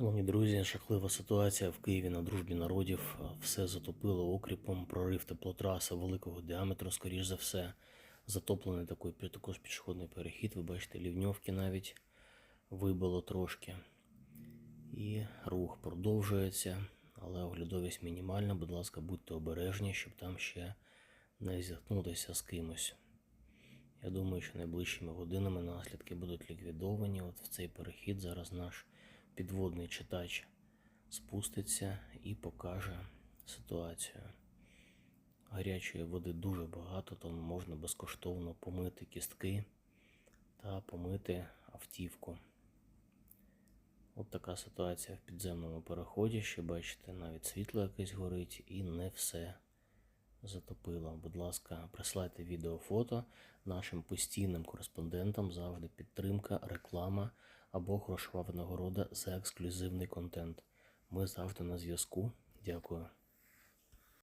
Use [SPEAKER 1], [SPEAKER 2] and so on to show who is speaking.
[SPEAKER 1] Шановні друзі, жахлива ситуація в Києві на дружбі народів. Все затопило окріпом, прорив теплотраси великого діаметру, скоріш за все. Затоплений такий також пішохідний перехід. Ви бачите, лівньовки навіть вибило трошки. І рух продовжується, але оглядовість мінімальна. Будь ласка, будьте обережні, щоб там ще не зіткнутися з кимось. Я думаю, що найближчими годинами наслідки будуть ліквідовані. От в цей перехід зараз наш підводний читач спуститься і покаже ситуацію. Гарячої води дуже багато, тому можна безкоштовно помити кістки та помити автівку. От така ситуація в підземному переході. Ще бачите, навіть світло якесь горить і не все затопило. Будь ласка, присилайте відео, фото нашим постійним кореспондентам завжди підтримка, реклама або грошова винагорода за ексклюзивний контент. Ми завжди на зв'язку. Дякую.